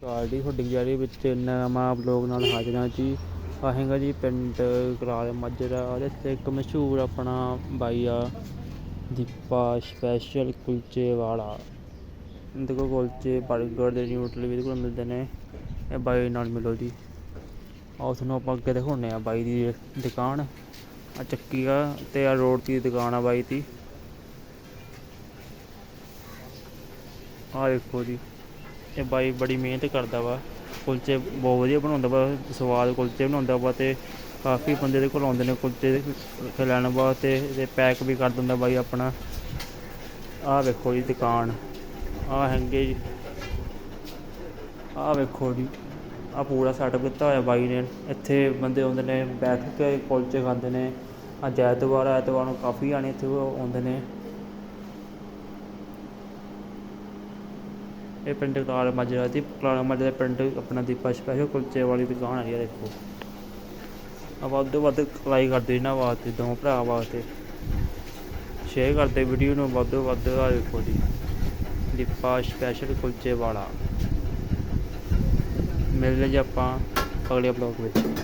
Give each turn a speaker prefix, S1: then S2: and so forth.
S1: ਕਾਲਡੀ ਤੁਹਾਡੀ ਗੁਜ਼ਾਰੀ ਵਿੱਚ ਨਵਾਂ ਬਲੌਗ ਨਾਲ ਹਾਜ਼ਰ ਹਾਂ ਜੀ। ਆਹੇਗਾ ਜੀ, ਪਿੰਡ ਕਰਾਲ ਮਾਜਰਾ ਉਹਦੇ ਤੇ ਇੱਕ ਮਸ਼ਹੂਰ ਆਪਣਾ ਬਾਈ ਆ, ਦੀਪਾ ਸਪੈਸ਼ਲ ਕੁਲਚੇ ਵਾਲਾ ਇਹਦੇ ਕੋਲ ਕੁਲਚੇ 버ਗਰ ਦੇ ਨਿਊਟਰਲ ਵੀ ਇਹਦੇ ਕੋਲ ਮਿਲਦੇ ਨੇ। ਇਹ ਬਾਈ ਨਾਲ ਮਿਲੋ ਜੀ। ਆਓ ਤੁਹਾਨੂੰ ਆਪਾਂ ਅੱਗੇ ਦਿਖਾਉਂਦੇ ਆ ਬਾਈ ਦੀ ਦੁਕਾਨ। ਆ ਚੱਕੀ ਆ ਤੇ ਆ ਰੋਡ ਦੀ ਦੁਕਾਨ ਆ ਬਾਈ ਦੀ। ਆ ਦੇਖੋ ਜੀ। ਇਹ ਬਾਈ ਬੜੀ ਮਿਹਨਤ ਕਰਦਾ ਵਾ। ਕੁਲਚੇ ਬਹੁਤ ਵਧੀਆ ਬਣਾਉਂਦਾ ਵਾ, ਸਵਾਦ ਕੁਲਚੇ ਬਣਾਉਂਦਾ ਵਾ ਤੇ ਕਾਫੀ ਬੰਦੇ ਦੇ ਕੋਲ ਆਉਂਦੇ ਨੇ ਕੁਲਚੇ ਖਿਲਾਉਣ ਵਾਸਤੇ ਤੇ ਪੈਕ ਵੀ ਕਰ ਦਿੰਦਾ ਬਾਈ ਆਪਣਾ। ਆਹ ਵੇਖੋ ਜੀ ਦੁਕਾਨ, ਆਹ ਹੈਂਗੇ ਜੀ। ਆਹ ਵੇਖੋ ਜੀ, ਆਹ ਪੂਰਾ ਸੈਟਅਪ ਕੀਤਾ ਹੋਇਆ ਬਾਈ ਨੇ। ਇੱਥੇ ਬੰਦੇ ਆਉਂਦੇ ਨੇ, ਬੈਠ ਕੇ ਕੁਲਚੇ ਖਾਂਦੇ ਨੇ। ਅੱਜ ਐਤਵਾਰ ਐਤਵਾਰ ਨੂੰ ਕਾਫੀ ਆਣੇ ਇੱਥੇ ਆਉਂਦੇ ਨੇ। ਇਹ ਪਿੰਡ ਕਲਾਲ ਮਾਜਰਾ ਦੀ ਕਲਾਲ ਮਾਜਰਾ ਪਿੰਡ ਆਪਣਾ ਦੀਪਾ ਸਪੈਸ਼ਲ ਕੁਲਚੇ ਵਾਲੀ ਦੁਕਾਨ ਹੈਗੀ ਆ ਦੇਖੋ। ਆ ਵੱਧ ਤੋਂ ਵੱਧ ਲਾਈਕ ਕਰਦੇ ਇਹਨਾਂ ਵਾਸਤੇ, ਦੋ ਭਰਾ ਵਾਸਤੇ। ਸ਼ੇਅਰ ਕਰਦੇ ਵੀਡੀਓ ਨੂੰ ਵੱਧ ਤੋਂ ਵੱਧ ਆ ਦੇਖੋ ਜੀ। ਦੀਪਾ ਸਪੈਸ਼ਲ ਕੁਲਚੇ ਵਾਲਾ। ਮਿਲਦੇ ਜੀ ਆਪਾਂ ਅਗਲੇ ਬਲੌਗ ਵਿੱਚ।